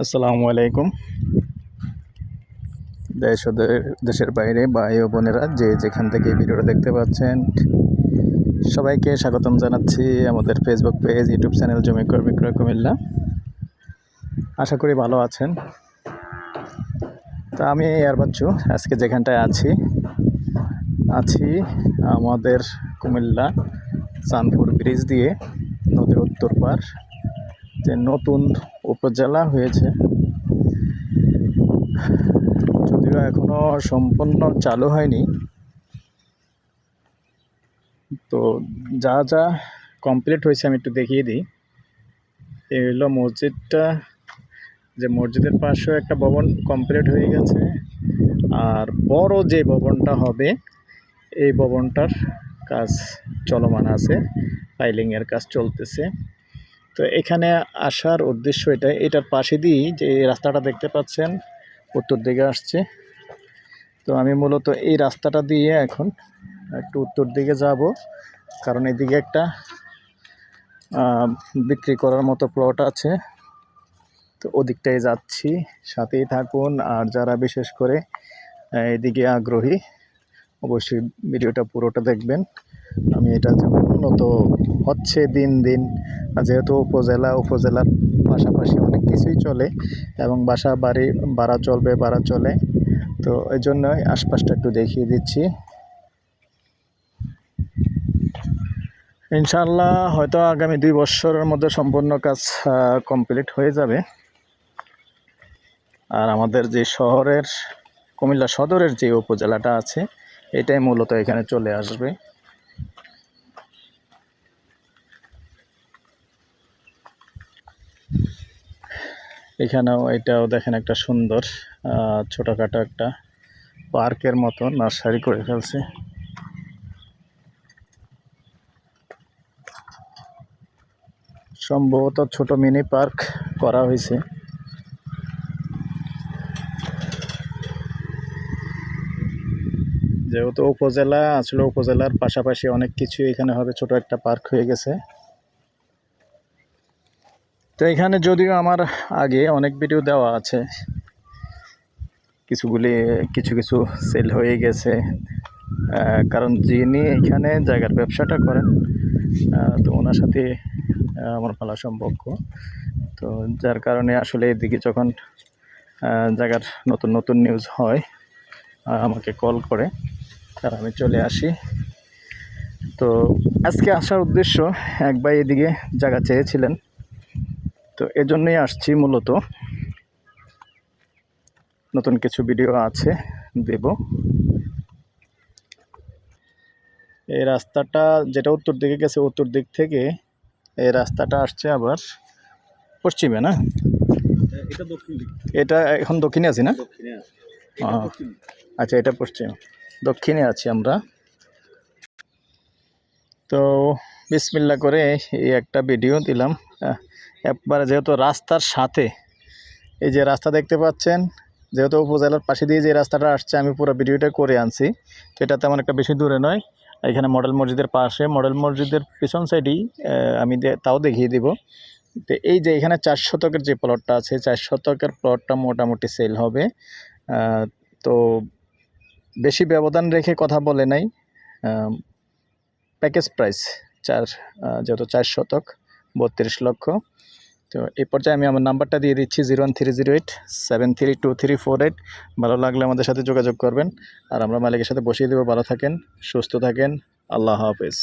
আসসালামু আলাইকুম। দেশ দেশের বাইরে ভাই ও বোনেরা যে যেখান থেকে ভিডিওটা দেখতে পাচ্ছেন, সবাইকে স্বাগতম জানাচ্ছি আমাদের ফেসবুক পেজ ইউটিউব চ্যানেল জমি কর বিক্রয় কুমিল্লা। আশা করি ভালো আছেন। তা আমি আর বাচ্চু, আজকে যেখানটায় আছি আছি আমাদের কুমিল্লা চাঁদপুর ব্রিজ দিয়ে নদীর উত্তর পার যে নতুন উপজেলা হয়েছে। যদিও এখনও সম্পূর্ণ চালু হয়নি। তো যা যা কমপ্লিট হয়েছে আমি একটু দেখিয়ে দিই। এই হলো মসজিদটা। যে মসজিদের পাশেও একটা ভবন কমপ্লিট হয়ে গেছে। আর বড় যে ভবনটা হবে, এই ভবনটার কাজ চলমান আছে। ফাইলিংয়ের কাজ চলতেছে। তো এখানে আসার উদ্দেশ্য এটা এটার পাশে দিয়েই যে রাস্তাটা দেখতে পাচ্ছেন, উত্তর দিকে আসছে। তো আমি মূলত এই রাস্তাটা দিয়ে এখন একটু উত্তর দিকে যাব, কারণ এদিকে একটা বিক্রি করার মতো প্লট আছে। তো ওদিকটায় যাচ্ছি, সাথেই থাকুন। আর যারা বিশেষ করে এদিকে আগ্রহী অবশ্যই ভিডিওটা পুরোটা দেখবেন। আমি এটা উন্নত হচ্ছে দিন দিন যেহেতু উপজেলা উপজেলার পাশাপাশি অনেক কিছুই চলে এবং বাসা, বাড়ি, ভাড়া চলবে, ভাড়া চলে, তো এই জন্যই আশপাশটা একটু দেখিয়ে দিচ্ছি। ইনশাল্লাহ হয়তো আগামী দুই বছরের মধ্যে সম্পূর্ণ কাজ কমপ্লিট হয়ে যাবে। আর আমাদের যে শহরের, কুমিল্লা সদরের যে উপজেলাটা আছে এটাই মূলত এখানে চলে আসবে। এখানেও এটাও দেখেন একটা সুন্দর ছোটোখাটো একটা পার্কের মতো নার্সারি করে ফেলছে। সম্ভবত ছোট মিনি পার্ক করা হয়েছে। যেহেতু উপজেলা, আসলে উপজেলার পাশাপাশি অনেক কিছু এখানে হবে। ছোট একটা পার্ক হয়ে গেছে। তো এখানে যদিও আমার আগে অনেক ভিডিও দেওয়া আছে। কিছুগুলি, কিছু কিছু সেল হয়ে গেছে। কারণ যিনি এখানে জায়গার ব্যবসাটা করেন তো ওনার সাথে আমার ভালো সম্পর্ক। তো যার কারণে আসলে এদিকে যখন জায়গার নতুন নতুন নিউজ হয় আমাকে কল করে। আর আমি চলে আসি। তো আজকে আসার উদ্দেশ্য এক ভাই এদিকে জায়গা চেয়েছিলেন। তো এজন্যই আসছি মূলত। নতুন কিছু ভিডিও আছে দেব। এই রাস্তাটা যেটা উত্তর দিকে গেছে উত্তর দিক থেকে এই রাস্তাটা আসছে আবার পশ্চিমে না? এটা এটা এখন দক্ষিণে আছি না? আচ্ছা এটা পশ্চিম। দক্ষিণে আছি আমরা। তো বিসমিল্লা করে এই একটা ভিডিও দিলাম। একবারে যেহেতু রাস্তার সাথে, এই যে রাস্তা দেখতে পাচ্ছেন, যেহেতু উপজেলার পাশে দিয়ে যে রাস্তাটা আসছে, আমি পুরো ভিডিওটা করে আনছি। তো এটা তেমন একটা বেশি দূরে নয়। এখানে মডেল মসজিদের পাশে, মডেল মসজিদের পিছন সাইডেই আমি তাও দেখিয়ে দিব। তো এই যে এখানে চার শতকের যে প্লটটা আছে, চার শতকের প্লটটা মোটামুটি সেল হবে। তো বেশি ব্যবধান রেখে কথা বলে নাই। প্যাকেজ প্রাইস চার যত চার শতক, বত্রিশ লক্ষ। তো এই পর্যায়ে আমি আমার নাম্বারটা দিয়ে দিচ্ছি zero one three zero eight seven three two three four eight ভালো লাগলে আমাদের সাথে যোগাযোগ করবেন। আর আমরা মালিকের সাথে বসিয়ে দেবো। ভালো থাকেন, সুস্থ থাকেন। আল্লাহ হাফেজ।